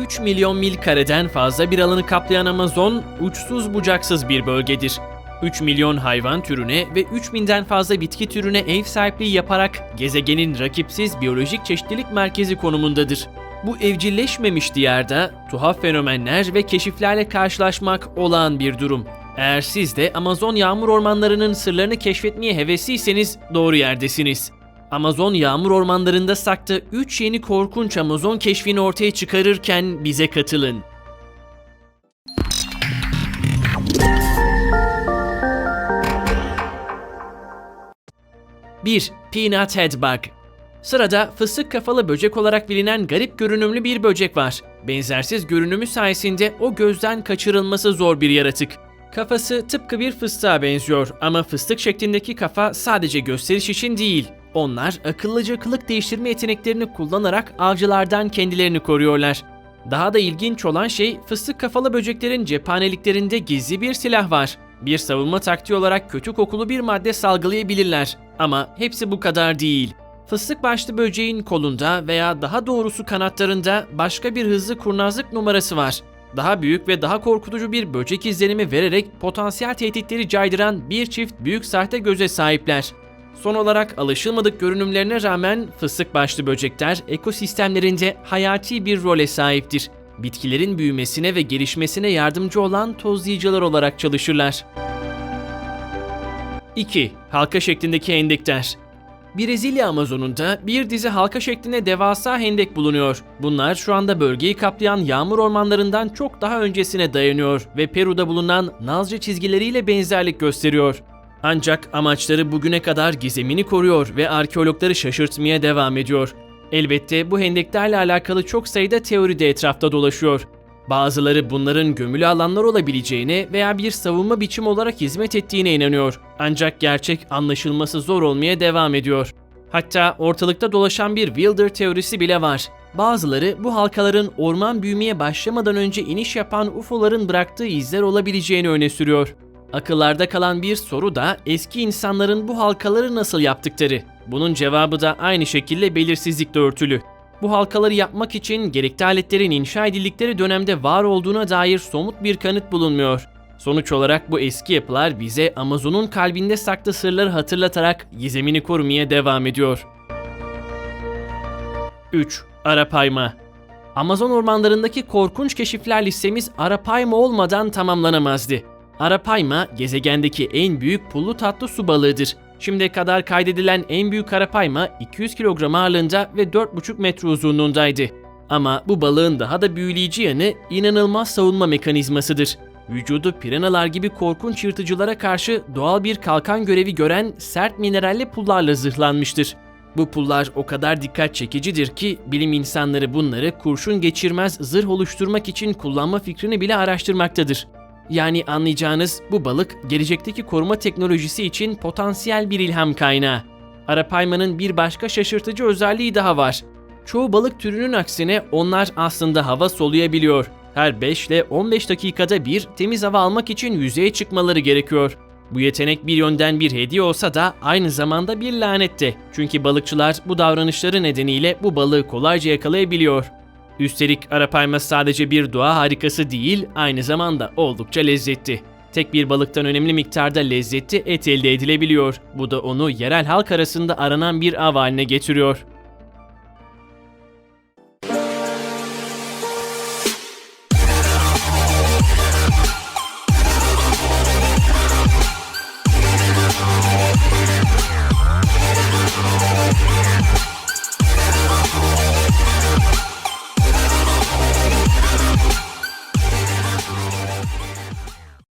3 milyon mil kareden fazla bir alanı kaplayan Amazon, uçsuz bucaksız bir bölgedir. 3 milyon hayvan türüne ve 3000'den fazla bitki türüne ev sahipliği yaparak gezegenin rakipsiz biyolojik çeşitlilik merkezi konumundadır. Bu evcilleşmemiş diyarda tuhaf fenomenler ve keşiflerle karşılaşmak olağan bir durum. Eğer siz de Amazon yağmur ormanlarının sırlarını keşfetmeye hevesliyseniz doğru yerdesiniz. Amazon yağmur ormanlarında saklı 3 yeni korkunç Amazon keşfini ortaya çıkarırken bize katılın. Bir Peanut Head Bug Sırada fıstık kafalı böcek olarak bilinen garip görünümlü bir böcek var. Benzersiz görünümü sayesinde o gözden kaçırılması zor bir yaratık. Kafası tıpkı bir fıstığa benziyor ama fıstık şeklindeki kafa sadece gösteriş için değil. Onlar akıllıca kılık değiştirme yeteneklerini kullanarak avcılardan kendilerini koruyorlar. Daha da ilginç olan şey fıstık kafalı böceklerin cephaneliklerinde gizli bir silah var. Bir savunma taktiği olarak kötü kokulu bir madde salgılayabilirler. Ama hepsi bu kadar değil. Fıstık başlı böceğin kolunda veya daha doğrusu kanatlarında başka bir hızlı kurnazlık numarası var. Daha büyük ve daha korkutucu bir böcek izlenimi vererek potansiyel tehditleri caydıran bir çift büyük sahte göze sahipler. Son olarak alışılmadık görünümlerine rağmen fıstık başlı böcekler ekosistemlerinde hayati bir role sahiptir. Bitkilerin büyümesine ve gelişmesine yardımcı olan tozlayıcılar olarak çalışırlar. 2. Halka şeklindeki hendekler. Brezilya Amazonunda bir dizi halka şeklinde devasa hendek bulunuyor. Bunlar şu anda bölgeyi kaplayan yağmur ormanlarından çok daha öncesine dayanıyor ve Peru'da bulunan Nazca çizgileriyle benzerlik gösteriyor. Ancak amaçları bugüne kadar gizemini koruyor ve arkeologları şaşırtmaya devam ediyor. Elbette bu hendeklerle alakalı çok sayıda teori de etrafta dolaşıyor. Bazıları bunların gömülü alanlar olabileceğine veya bir savunma biçimi olarak hizmet ettiğine inanıyor. Ancak gerçek anlaşılması zor olmaya devam ediyor. Hatta ortalıkta dolaşan bir Wilder teorisi bile var. Bazıları bu halkaların orman büyümeye başlamadan önce iniş yapan UFO'ların bıraktığı izler olabileceğini öne sürüyor. Akıllarda kalan bir soru da eski insanların bu halkaları nasıl yaptıkları. Bunun cevabı da aynı şekilde belirsizlikle örtülü. Bu halkaları yapmak için gerekli aletlerin inşa edildikleri dönemde var olduğuna dair somut bir kanıt bulunmuyor. Sonuç olarak bu eski yapılar bize Amazon'un kalbinde saklı sırları hatırlatarak gizemini korumaya devam ediyor. 3. Arapayma Amazon ormanlarındaki korkunç keşifler listemiz Arapayma olmadan tamamlanamazdı. Arapayma, gezegendeki en büyük pullu tatlı su balığıdır. Şimdiye kadar kaydedilen en büyük arapayma 200 kilogram ağırlığında ve 4,5 metre uzunluğundaydı. Ama bu balığın daha da büyüleyici yanı inanılmaz savunma mekanizmasıdır. Vücudu piranalar gibi korkunç yırtıcılara karşı doğal bir kalkan görevi gören sert mineralli pullarla zırhlanmıştır. Bu pullar o kadar dikkat çekicidir ki bilim insanları bunları kurşun geçirmez zırh oluşturmak için kullanma fikrini bile araştırmaktadır. Yani anlayacağınız bu balık gelecekteki koruma teknolojisi için potansiyel bir ilham kaynağı. Arapaymanın bir başka şaşırtıcı özelliği daha var. Çoğu balık türünün aksine onlar aslında hava soluyabiliyor. Her 5 ile 15 dakikada bir temiz hava almak için yüzeye çıkmaları gerekiyor. Bu yetenek bir yönden bir hediye olsa da aynı zamanda bir lanet de. Çünkü balıkçılar bu davranışları nedeniyle bu balığı kolayca yakalayabiliyor. Üstelik arapayma sadece bir doğa harikası değil, aynı zamanda oldukça lezzetli. Tek bir balıktan önemli miktarda lezzetli et elde edilebiliyor. Bu da onu yerel halk arasında aranan bir av haline getiriyor.